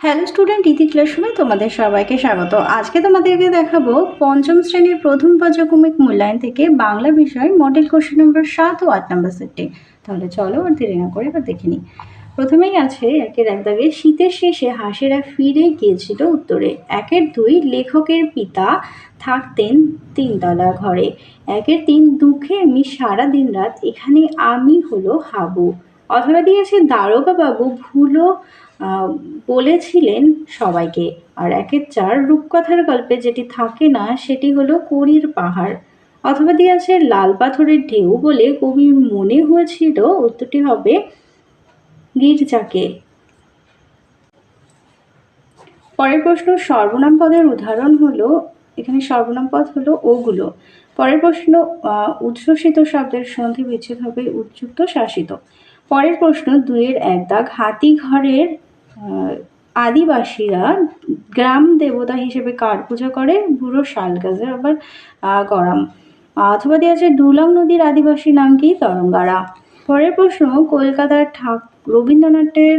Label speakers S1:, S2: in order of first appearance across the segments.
S1: Hello student ইতি ক্লাসরুমে তোমাদের সবাইকে স্বাগত। আজকে তোমাদেরকে দেখাবো পঞ্চম শ্রেণির প্রথম পর্যায়ক্রমিক মূল্যায়ন থেকে বাংলা বিষয় মডেল কোশ্চেন নম্বর সাত ও আট নম্বর সেটটি তাহলে চলো আর দেরি না করে এবার দেখে নিই। প্রথমেই আছে একের এক দাগে, শীতের শেষে হাসিরা ফিরে গিয়েছিল উত্তরে। একের দুই, লেখকের পিতা থাকতেন তিনতলা ঘরে। একের তিন, দুঃখে আমি সারা দিন রাত এখানে আমি হলো হাবু। অথবা দিয়েছে দারোগা বাবু ভুলো বলেছিলেন সবাইকে। আর একের চার রূপকথার গল্পে যেটি থাকে না, সেটি হলো করির পাহাড়। অথবা দিয়ে আছে লাল পাথরের ঢেউ বলে কবির মনে হয়েছিল, উত্তরটি হবে গির্জাকে। পরের প্রশ্ন, সর্বনাম পদের উদাহরণ হলো, এখানে সর্বনাম পদ হলো ওগুলো। পরের প্রশ্ন উচ্ছ্বসিত শব্দের সন্ধি বিচ্ছেদ হবে উচ্যুক্ত শাসিত। পরের প্রশ্ন, দুইয়ের এক দাগ হাতি ঘরের আদিবাসীরা গ্রাম দেবতা হিসেবে কার পূজা করে? বুড়ো শাল গাছের আবার গরম। অথবা দেওয়া আছে ডুলাং নদীর আদিবাসী নাম কি? তরঙ্গারা। পরের প্রশ্ন, কলকাতার ঠাক, রবীন্দ্রনাথের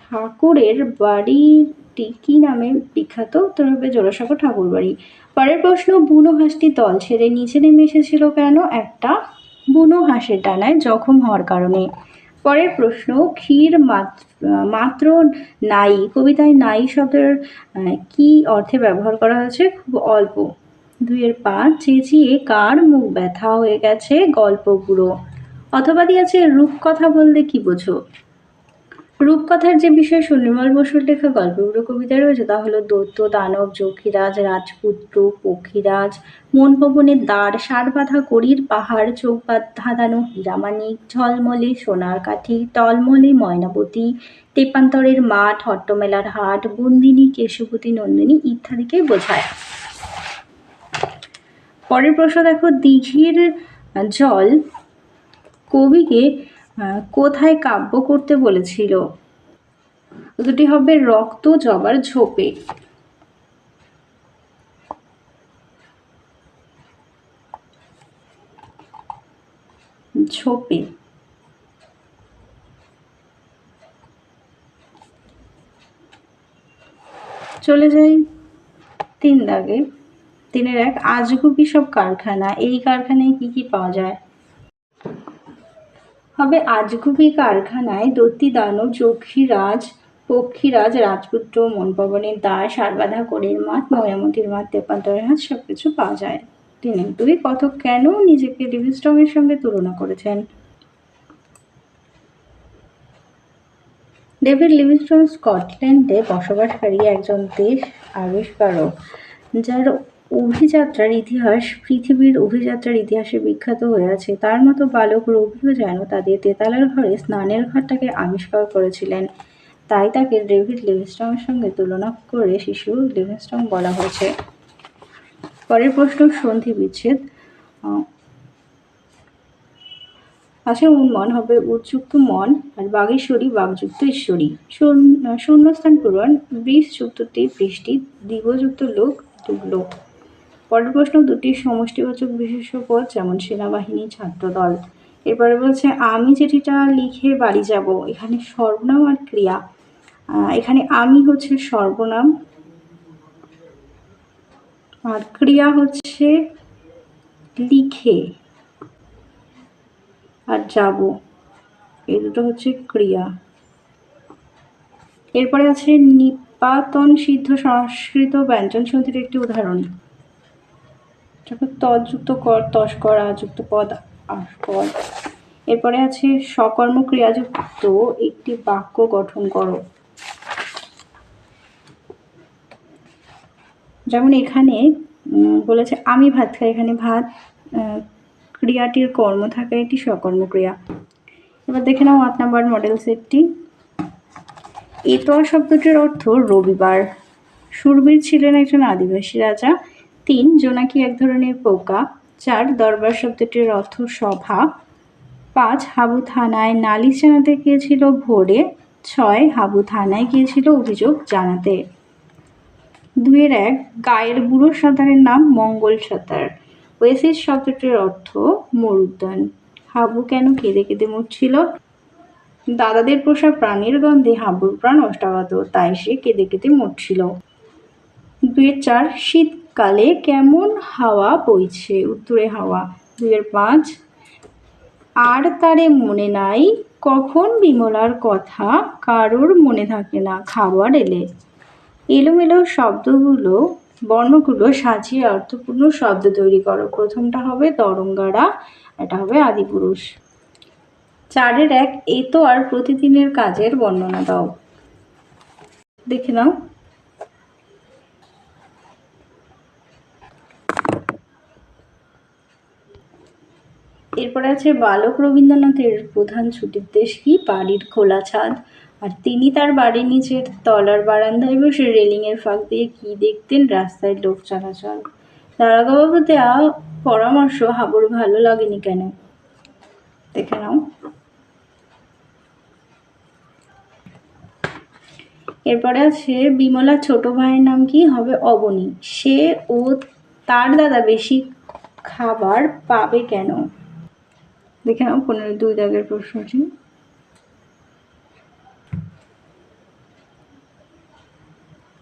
S1: ঠাকুরের বাড়িটি কি নামে বিখ্যাত উত্তর হবে জোড়াসাঁকো ঠাকুর বাড়ি পরের প্রশ্ন, বুনো হাঁসটি দল ছেড়ে নিচে নেমে এসেছিল কেন? একটা, বুনো হাঁসের ডানায় জখম হওয়ার কারণে। পরের প্রশ্ন, ক্ষীর মাত্র নাই, কবিতায় নাই শব্দের কি অর্থে ব্যবহার করা হয়েছে? খুব অল্প। দুইয়ের পাঁচ, চেঁচিয়ে কার মুখ ব্যথা হয়ে গেছে? গল্পগুলো অথবা দিয়েছে রূপকথা বললে কি বোঝো? রূপকথার যে বিষয় সুনির্মল বসুর লেখা গল্পগুলো কবিতা রয়েছে, তা হলো দৈত্য, দানব, যক্ষীরাজ, রাজপুত্র, পক্ষীরাজ মন ভবনের দ্বার সার বাঁধা করির পাহাড় চোখ ধাঁধানো হীরামানিক, ঝলমলে সোনার কাঠি টলমলে ময়নাবতী, তেপান্তরের মাঠ, হট্টমেলার হাট, বন্দিনী, কেশবতী, নন্দিনী ইত্যাদিকে বোঝায়। পরের প্রশ্ন দেখো, দিঘির জল কবিকে কোথায় কাব্য করতে বলেছিল? দুটি হবে রক্ত জবার ঝোপে। ঝোপে। চলে যাই তিন দাগে। তিনের এক, আজগুবি সব কারখানা। এই কারখানায় কি কি পাওয়া যায়? হবে আজগুবি কারখানায় দত্তি দানব যক্ষীরাজ, পক্ষীরাজ, রাজপুত্র, মনপবনের দ্বার সারবাধা করের মাঠ ময়নামতির মাঠ তেপান্তরের হাত সব কিছু পাওয়া যায়। তিনি দুই কথক কেন নিজেকে লিভিংস্টনের সঙ্গে তুলনা করেছেন? ডেভিড লিভিংস্টন, স্কটল্যান্ডে বসবাসকারী একজন দেশ আবিষ্কারক, যার অভিযাত্রার ইতিহাস, পৃথিবীর অভিযাত্রার ইতিহাসে বিখ্যাত হয়ে আছে। তার মতো বালক রবিও যেন তাদের তেতালার ঘরে স্নানের ঘরটাকে আবিষ্কার করেছিলেন। তাই তাকে ডেভিড লিভিংস্টনের সঙ্গে তুলনা করে শিশু লিভিংস্টন বলা হয়েছে। পরের প্রশ্ন, সন্ধি বিচ্ছেদ। আছে উন্মন হবে উজ্যুক্ত মন আর বাগেশ্বরী, বাগযুক্ত ঈশ্বরী। শূন্য, শূন্যস্থান পূরণ বৃষ যুক্ত তে বৃষ্টি দিবযুক্ত লোক লোক পরের প্রশ্ন, দুটি সমষ্টিবাচক বিশেষ্য পদ যেমন সেনাবাহিনী, ছাত্রদল। এরপরে বলছে, আমি যেটিটা লিখে বাড়ি যাব। এখানে সর্বনাম আর ক্রিয়া। এখানে আমি হচ্ছে সর্বনাম আর ক্রিয়া হচ্ছে লিখে আর যাব। এই দুটো হচ্ছে ক্রিয়া। এরপরে আছে, নিপাতন সিদ্ধ সংস্কৃত ব্যঞ্জন সন্ধির একটি উদাহরণ। যখন তযুক্ত কর তস্কর আযুক্ত পদ আস্কর এরপরে আছে সকর্ম ক্রিয়াযুক্ত একটি বাক্য গঠন করো। যেমন এখানে বলেছে, আমি ভাত খাই, এখানে ভাত ক্রিয়াটির কর্ম থাকা একটি সকর্ম ক্রিয়া। এবার দেখে নাও আট নাম্বার মডেল সেটটি এতোয়া শব্দটির অর্থ রবিবার। সুরবীর ছিলেন একজন আদিবাসী রাজা। তিন জোনাকি এক ধরনের পোকা চার, দরবার শব্দটির অর্থ সভা। পাঁচ, হাবু থানায় নালিশ জানাতে গিয়েছিল ভোরে। ছয়, হাবু থানায় গিয়েছিল অভিযোগ জানাতে। দুইয়ের এক, গায়ের বুড়ো সাঁতারের নাম মঙ্গল সাঁতার। ওয়েসিস শব্দটির অর্থ মরুদ্যান। হাবু কেন কেঁদে কেঁদে মরছিল? দাদাদের পোষা প্রাণীর গন্ধে হাবুর প্রাণ অষ্টাগত, তাই সে কেঁদে কেঁদে মরছিল। দুয়ের চার শীতকালে কেমন হাওয়া বইছে? উত্তরে হাওয়া দুয়ের পাঁচ। আর তারে মনে নাই, কখন বিমলার কথা কারোর মনে থাকে না, খাবার এলে। এলোমেলো শব্দগুলো, বর্ণগুলো সাজিয়ে অর্থপূর্ণ শব্দ তৈরি করো। প্রথমটা হবে তরঙ্গারা, এটা হবে আদিপুরুষ। চারের এক, এ তো আর প্রতিদিনের কাজের বর্ণনা দাও। দেখে নাও। এরপরে আছে বালক রবীন্দ্রনাথের প্রধান ছুটির দেশ কি? বাড়ির খোলা ছাদ। আর তিনি তার বাড়ির নিচের তলার বারান্দায় বসে রেলিংয়ের ফাঁক দিয়ে কি দেখতেন? রাস্তায় লোক চলাচল। দারোগাবাবু দেওয়া পরামর্শ হাবুর ভালো লাগেনি কেন? দেখে নাও। এরপরে আছে বিমলা ছোট ভাইয়ের নাম কি? হবে অবনী। সে ও তার দাদা বেশি খাবার পাবে কেন? দেখে নাও, পনেরো দুই দাগের প্রশ্নটি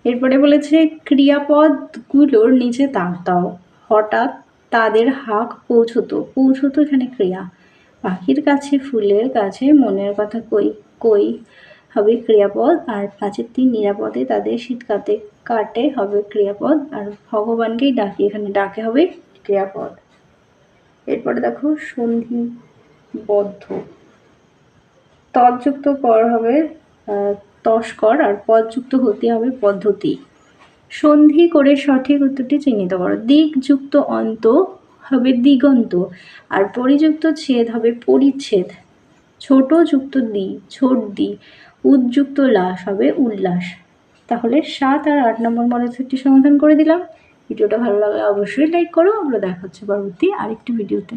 S1: এরপরে বলেছে, ক্রিয়াপদগুলোর নিচে দাগ দাও। হঠাৎ তাদের হাক পৌঁছতো। পৌঁছতো এখানে ক্রিয়া। পাখির কাছে, ফুলের কাছে, মনের কথা কই কই হবে ক্রিয়াপদ, আর পাঁচের তিন নিরাপদে তাদের শীত কাটে হবে ক্রিয়াপদ, আর ভগবানকেই ডাকি, এখানে ডাকে হবে ক্রিয়াপদ। এরপরে দেখো সন্ধিবদ্ধ তৎযুক্ত পর হবে তস্কর আর পদযুক্ত হতে হবে পদ্ধতি। সন্ধি করে সঠিক উত্তরটি চিহ্নিত করো। দিকযুক্ত অন্ত হবে দিগন্ত আর পরিযুক্ত ছেদ হবে পরিচ্ছেদ। ছোট যুক্ত দি, ছোট দি, উদ্যুক্ত লাশ হবে উল্লাস। তাহলে সাত আর আট নম্বর মডেল সেটটি সমাধান করে দিলাম। ভিডিওটা ভালো লাগলে অবশ্যই লাইক করো। আমরা দেখা হচ্ছে পরবর্তী আরেকটি ভিডিওতে।